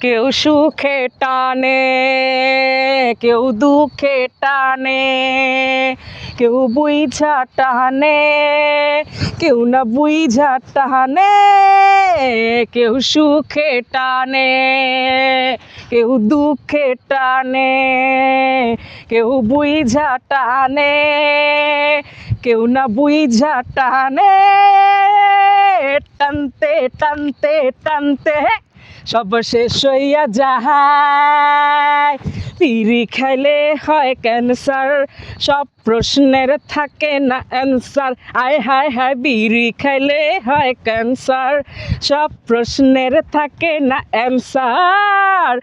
কেউ সুখে টানে, কেউ দুঃখে টানে, কেউ বুইঝা টানে, কেউ না বুইঝা টানে, কেউ সুখে টানে, কেউ দুঃখে টানে, কেউ বুইঝা টানে, কেউ না বুইঝা টানে, টানতে টানতে টানতে সব শেষ হইয়া যায় পিড়ি খাইলে হয় ক্যান্সার সব প্রশ্নের থাকে না অ্যান্সার আয় হায় হায় বিড়ি খাইলে হয় ক্যান্সার সব প্রশ্নের থাকে না অ্যান্সার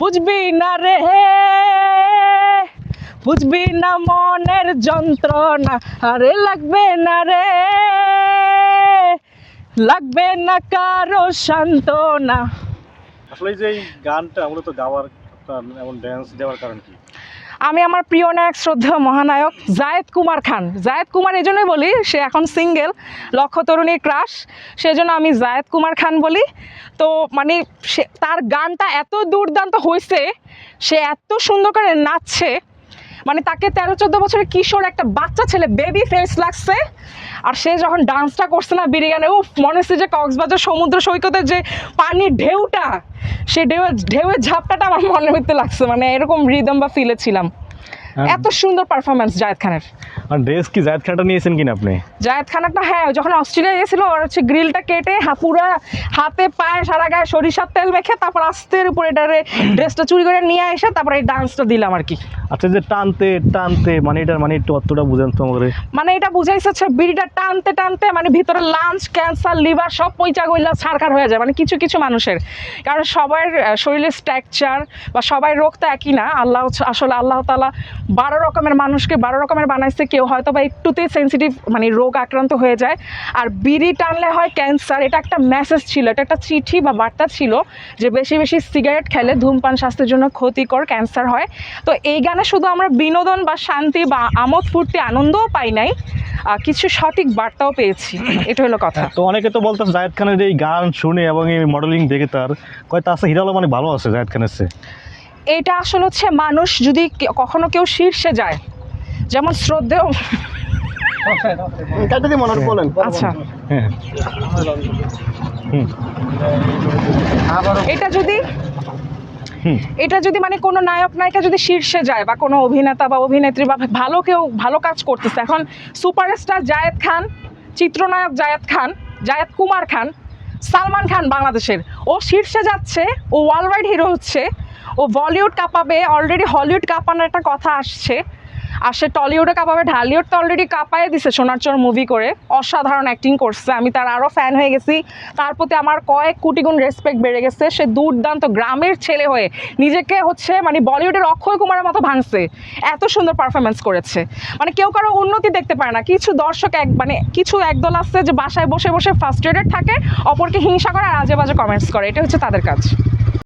বুঝবি না রে বুঝবি না মনের যন্ত্রণা। আরে লাগবে না রে, লাগবে না কারও সান্ত্বনা। আসলে যে এই গানটা মূলত গাওয়ার এমন ড্যান্স দেওয়ার কারণ কি? আমি আমার প্রিয় নায়ক শ্রদ্ধা মহানায়ক জায়েদ কুমার খান। জায়েদ কুমার এই জন্যই বলি, সে এখন সিঙ্গেল লক্ষ্য তরুণীর ক্রাশ সেজন্য আমি জায়েদ কুমার খান বলি। তো মানে সে, তার গানটা এত দুর্দান্ত হয়েছে সে এত সুন্দর করে নাচছে মানে তাকে তেরো চোদ্দ বছরের কিশোর একটা বাচ্চা ছেলে বেবি ফেস লাগছে। আর সে যখন ডান্সটা করছে না বিরিয়ানি ও উফ মনে হচ্ছে যে কক্সবাজার সমুদ্র সৈকতের যে পানির ঢেউটা সে ঢেউ ঢেউয়ের ঝাপটাটা আমার মনে হইতে লাগছে। মানে এরকম রিদম বা ফিলে ছিলাম। এত সুন্দর পারফরমেন্স জায়দ খানের। আর ড্রেস কি জায়দ খানটা নিয়েছেন কিনা আপনি? জায়েদ খানারটা হ্যাঁ যখন অস্ট্রেলিয়া গেছিল ওর হচ্ছে গ্রিলটা কেটে হাপুরা হাতে পায়ে সারা গায়ে সরিষার তেল মেখে তারপর আস্তের উপরে এটারে ড্রেসটা চুরি করে নিয়ে এসে তারপর এই ডান্সটা দিলাম আর কি। আচ্ছা যে টানতে টানতে মানে এটার মানে একটু অতটা বুঝেন তো আমাদের মানে এটা বুঝাইছে হচ্ছে বিড়িটা টানতে টানতে মানে ভিতরে লাঞ্চ ক্যান্সার লিভার সব পয়চা গইলা ছাড়খার হয়ে যায় মানে কিছু কিছু মানুষের। কারণ সবার শরীরের স্ট্রাকচার বা সবাই রোগ তো একই না আল্লাহ আসলে আল্লাহ তালা বারো রকমের মানুষকে বারো রকমের বানাইছে কেউ হয়তো বা একটুতেই সেন্সিটিভ মানে রোগ আক্রান্ত হয়ে যায়। আর বিড়ি টানলে হয় ক্যান্সার এটা একটা মেসেজ ছিল এটা একটা চিঠি বা বার্তা ছিল যে বেশি বেশি সিগারেট খেলে ধূমপান স্বাস্থ্যের জন্য ক্ষতিকর ক্যান্সার হয়। তো এই গানে শুধু আমরা বিনোদন বা শান্তি বা আমোদ ফুর্তি আনন্দও পাই নাই কিছু সঠিক বার্তাও পেয়েছি। এটা হলো কথা। তো অনেকে তো বলতাম জায়দ খানের এই গান শুনে এবং এই মডেলিং দেখে তার কয় তা আছে হিরালো মানে ভালো আছে জায়দ খানের চেয়ে। এটা আসলে হচ্ছে মানুষ যদি কখনো কেউ শীর্ষে যায় যেমন শ্রদ্ধেয়। বলেন। আচ্ছা। হ্যাঁ। এটা যদি হুম। এটা যদি মানে কোনো নায়ক নায়িকা যদি শীর্ষে যায় বা কোনো অভিনেতা বা অভিনেত্রী বা ভালো কেউ ভালো কাজ করতেছে এখন সুপারস্টার জায়েদ খান চিত্রনায়ক জায়েদ খান জায়েদ কুমার খান সালমান খান বাংলাদেশের। ও শীর্ষে যাচ্ছে ও ওয়ার্ল্ড ওয়াইড হিরো হচ্ছে ও বলিউড কাঁপাবে অলরেডি হলিউড কাঁপানোর একটা কথা আসছে। আর সে টলিউডে কাঁপাবে, ঢালিউড তো অলরেডি কাঁপায় দিছে সোনার চর মুভি করে। অসাধারণ অ্যাক্টিং করছে। আমি তার আরও ফ্যান হয়ে গেছি। তার প্রতি আমার কয়েক কোটি গুণ রেসপেক্ট বেড়ে গেছে। সে দুর্দান্ত গ্রামের ছেলে হয়ে নিজেকে হচ্ছে মানে বলিউডের অক্ষয় কুমারের মতো ভাঙছে। এত সুন্দর পারফরমেন্স করেছে। মানে কেউ কারও উন্নতি দেখতে পারে না। কিছু দর্শক এক মানে কিছু একদল আছে যে বাসায় বসে বসে ফার্স্ট্রেটেড থাকে, অপরকে হিংসা করে আর আজে বাজে কমেন্টস করে। এটা হচ্ছে তাদের কাজ।